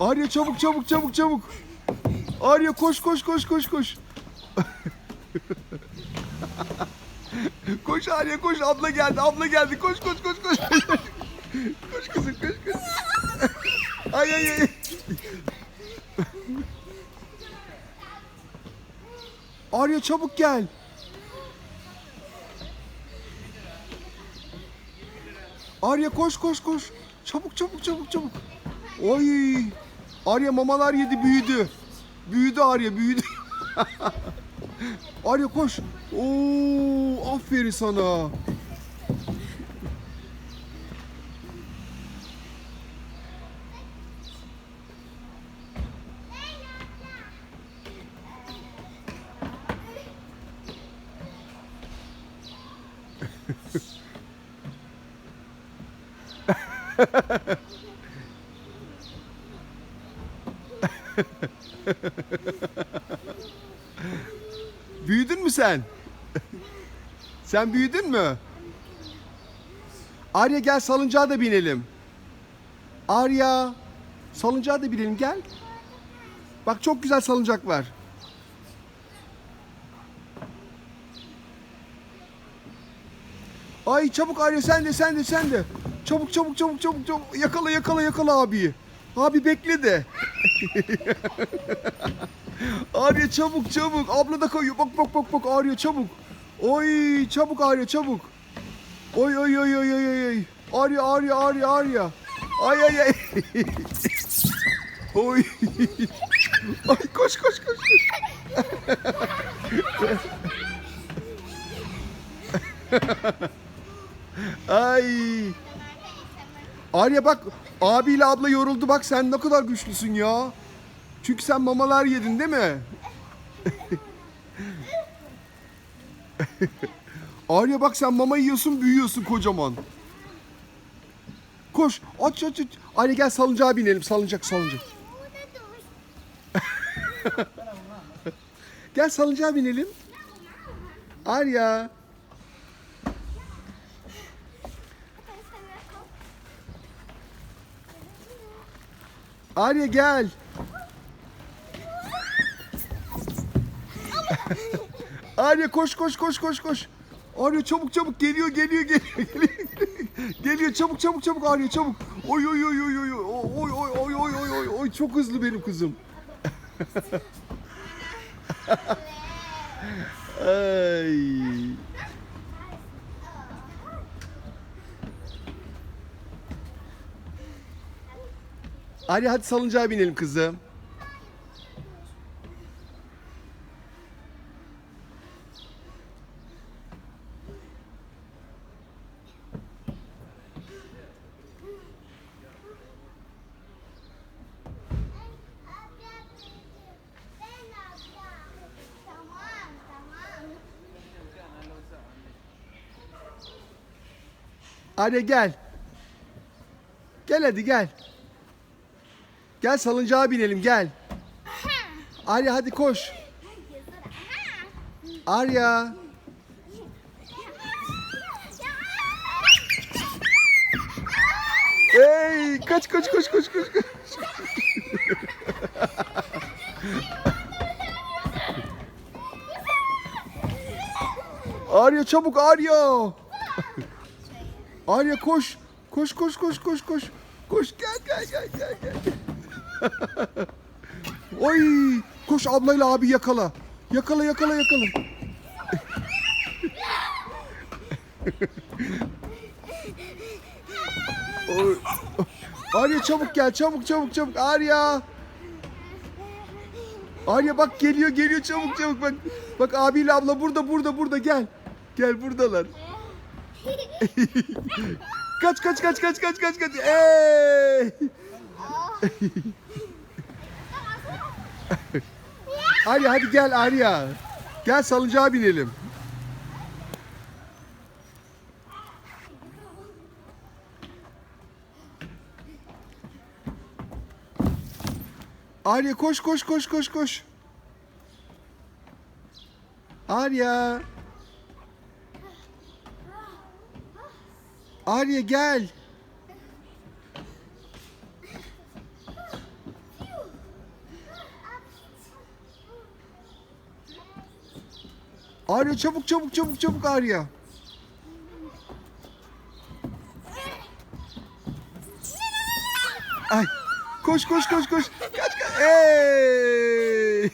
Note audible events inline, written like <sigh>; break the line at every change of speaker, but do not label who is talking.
Arya çabuk çabuk çabuk çabuk. Arya koş koş koş koş koş. koş Arya koş abla geldi abla geldi koş koş koş koş. koş kızım koş koş. ay ay ay. Arya çabuk gel. Arya koş koş koş. Çabuk çabuk çabuk çabuk. Oy. Arya mamalar yedi büyüdü. Büyüdü Arya büyüdü. <laughs> Arya koş. Oo, aferin sana. <laughs> <laughs> Büyüdün mü sen? sen büyüdün mü? Arya gel salıncağa da binelim. Arya salıncağa da binelim gel. Bak çok güzel salıncak var. Ay çabuk Arya sen de sen de sen de. Çabuk çabuk çabuk çabuk çabuk. Yakala yakala yakala abiyi. Abi bekle de. <laughs> Arya çabuk çabuk. Abla da kayıyor. Bak bak bak bak Arya çabuk. Oy çabuk Arya çabuk. Oy oy oy oy oy, oy. Arya Arya Arya Arya. Ay ay ay. <laughs> oy. <laughs> ay koş koş koş koş. ay. Arya bak abiyle abla yoruldu bak sen ne kadar güçlüsün ya. Çünkü sen mamalar yedin değil mi? <laughs> Arya bak sen mama yiyorsun büyüyorsun kocaman. Koş aç aç aç. Arya gel salıncağa binelim salıncak salıncak. <laughs> gel salıncağa binelim. Arya. Arya gel. Arya koş koş koş koş koş. Arya çabuk çabuk geliyor geliyor geliyor geliyor. geliyor çabuk çabuk çabuk Arya çabuk. Oy oy oy oy oy oy oy oy oy oy oy oy çok hızlı benim kızım. Ay. Arya hadi salıncağa binelim kızım. Arya gel. Gel hadi gel. Gel salıncağa binelim gel. Arya hadi koş. Arya. Hey kaç kaç koş koş koş. koş. Arya çabuk Arya. Arya koş. Koş koş koş koş koş. Koş gel gel gel gel gel. <laughs> Oy koş ablayla abi yakala. Yakala yakala yakala. <laughs> Oy. Arya çabuk gel çabuk çabuk çabuk Arya. Arya bak geliyor geliyor çabuk çabuk bak. Bak abiyle abla burada burada burada gel. Gel buradalar. <laughs> Kaç kaç kaç kaç kaç kaç kaç. Ey! Arya hadi gel Arya. Gel salıncağa binelim. Arya koş koş koş koş koş. Arya. Arya gel. Arya çabuk çabuk çabuk çabuk Arya. Ay koş koş koş koş. Kaç kaç. Hey!